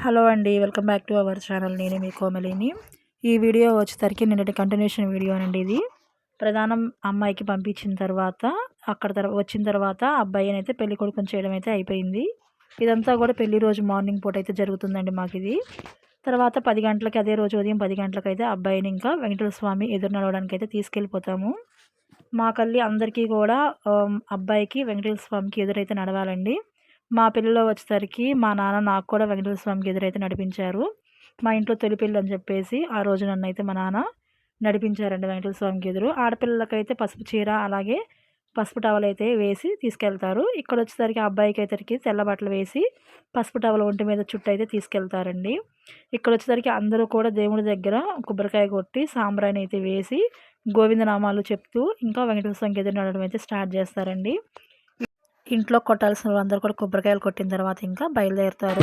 Hello అండి welcome back to our channel. నేను మీ కోమలిని. ఈ వీడియో వచ్చేసరికి నిన్నటి కంటిన్యూషన్ వీడియో అండి ఇది. ప్రధానం అమ్మాయికి పంపించిన తర్వాత అక్కడ తర్వాత వచ్చిన తర్వాత అబ్బాయిని అయితే పెళ్ళి కొడుకుని చేయడం అయితే అయిపోయింది. ఇదంతా కూడా పెళ్ళి రోజు మార్నింగ్ పూట అయితే జరుగుతుందండి మాకు ఇది. తర్వాత పది గంటలకి అదే రోజు ఉదయం పది గంటలకు అయితే అబ్బాయిని ఇంకా వెంకటేశ్వర స్వామి ఎదురు నడవడానికి అయితే తీసుకెళ్ళిపోతాము. మాకల్లి అందరికీ కూడా అబ్బాయికి వెంకటేశ్వర స్వామికి ఎదురైతే నడవాలండి. మా పిల్లలో వచ్చేసరికి మా నాన్న నాకు కూడా వెంకటేశ్వర స్వామికి ఎదురైతే నడిపించారు. మా ఇంట్లో తొలి పిల్లలు అని చెప్పేసి ఆ రోజు నన్ను అయితే మా నాన్న నడిపించారండి వెంకటేశ్వర స్వామికి ఎదురు. ఆడపిల్లలకైతే పసుపు చీర అలాగే పసుపు టవల్ అయితే వేసి తీసుకెళ్తారు. ఇక్కడ వచ్చేసరికి అబ్బాయికి అయితే తెల్ల బట్టలు వేసి పసుపు టవల్ ఒంటి మీద చుట్టూ అయితే తీసుకెళ్తారండి. ఇక్కడ వచ్చేసరికి అందరూ కూడా దేవుడి దగ్గర కొబ్బరికాయ కొట్టి సాంబ్రాయిని అయితే వేసి గోవిందనామాలు చెప్తూ ఇంకా వెంకటేశ్వర స్వామికి ఎదురు నడవడం అయితే స్టార్ట్ చేస్తారండి. ఇంట్లో కొట్టాల్సిన వాళ్ళందరూ కూడా కొబ్బరికాయలు కొట్టిన తర్వాత ఇంకా బయలుదేరుతారు.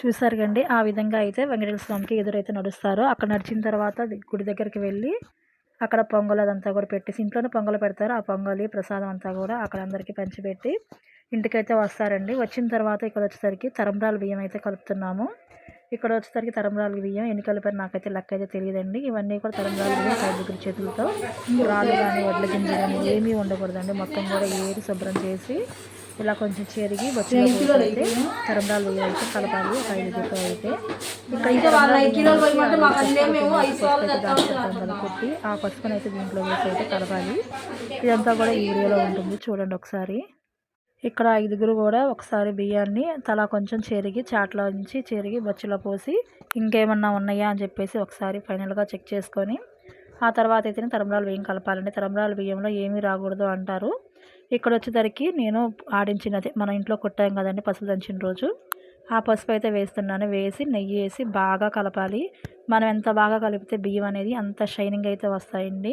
చూసారు కండి ఆ విధంగా అయితే వెంకటేశ్వర స్వామికి ఎదురైతే నడుస్తారు. అక్కడ నడిచిన తర్వాత గుడి దగ్గరికి వెళ్ళి అక్కడ పొంగల్ అదంతా కూడా పెట్టేసి ఇంట్లోనే పొంగల్ పెడతారు. ఆ పొంగలి ప్రసాదం అంతా కూడా అక్కడ అందరికీ పంచిపెట్టి ఇంటికైతే వస్తారండి. వచ్చిన తర్వాత ఇక్కడ వచ్చేసరికి తరంబ్రాల బియ్యం అయితే కలుపుతున్నాము. ఇక్కడ వచ్చేసరికి తరంబ్రాల బియ్యం ఎన్ని కలిపారు నాకైతే లెక్క అయితే తెలియదండి. ఇవన్నీ కూడా తరంబ్రాల బియ్యం ఐదుగురు చేతులతో రాళ్ళు కానీ వడ్ల గింజ కానీ ఏమీ ఉండకూడదండి. మొత్తం కూడా ఏది శుభ్రం చేసి ఇలా కొంచెం చెరిగి బొచ్చులో అయితే తరంబ్రాలు అయితే కలపాలి ఒక ఐదు గిన్నెలు అయితే. కొట్టి ఆ పసుపుని అయితే దీంట్లో వేసి అయితే కలపాలి. ఇదంతా కూడా ఈ వీడియోలో ఉంటుంది చూడండి ఒకసారి. ఇక్కడ ఐదుగురు కూడా ఒకసారి బియ్యాన్ని తలా కొంచెం చెరిగి చాట్లో నుంచి చెరిగి బొచ్చులో పోసి ఇంకేమన్నా ఉన్నాయా అని చెప్పేసి ఒకసారి ఫైనల్గా చెక్ చేసుకొని ఆ తర్వాత అయితే తరంబ్రాలు బియ్యం కలపాలండి? తరంబ్రాల బియ్యంలో ఏమీ రాకూడదు అంటారు. ఇక్కడ వచ్చేసరికి నేను ఆడించినది మన ఇంట్లో కొట్టాం కదండి పసుపు దంచిన రోజు. ఆ పసుపు అయితే వేస్తున్నాను. వేసి నెయ్యి వేసి బాగా కలపాలి. మనం ఎంత బాగా కలిపితే బియ్యం అనేది అంత షైనింగ్ అయితే వస్తాయండి.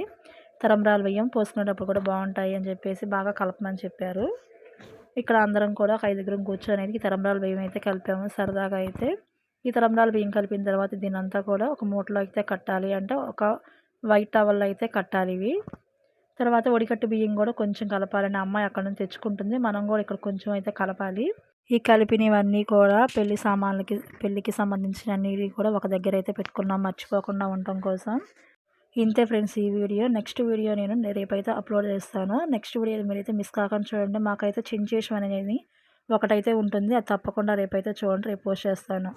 తరంబరాలు బియ్యం పోసుకునేటప్పుడు కూడా బాగుంటాయి అని చెప్పేసి బాగా కలపమని చెప్పారు. ఇక్కడ అందరం కూడా ఒక ఐదుగురం కూర్చొని తరంబరాలు తరంబ్రాల బియ్యం అయితే కలిపాము సరదాగా అయితే. ఈ తరంబరాలు బియ్యం కలిపిన తర్వాత దీనంతా కూడా ఒక మూటలో అయితే కట్టాలి అంటే ఒక వైట్ టవల్ అయితే కట్టాలి ఇవి. తర్వాత ఒడికట్టు బియ్యం కూడా కొంచెం కలపాలని అమ్మాయి అక్కడ నుంచి తెచ్చుకుంటుంది. మనం కూడా ఇక్కడ కొంచెం అయితే కలపాలి. ఈ కలిపినవన్నీ కూడా పెళ్ళి సామాన్లకి పెళ్ళికి సంబంధించిన అన్ని కూడా ఒక దగ్గర అయితే పెట్టుకున్నాం. మర్చిపోకుండా ఉండటం కోసం. ఇంతే ఫ్రెండ్స్ ఈ వీడియో. నెక్స్ట్ వీడియో నేను రేపైతే అప్లోడ్ చేస్తాను. నెక్స్ట్ వీడియో మీరైతే మిస్ కాకుండా చూడండి. మాకైతే చించేషం అనేది ఒకటైతే ఉంటుంది. అది తప్పకుండా రేపైతే చూడండి. రేపు పోస్ట్ చేస్తాను.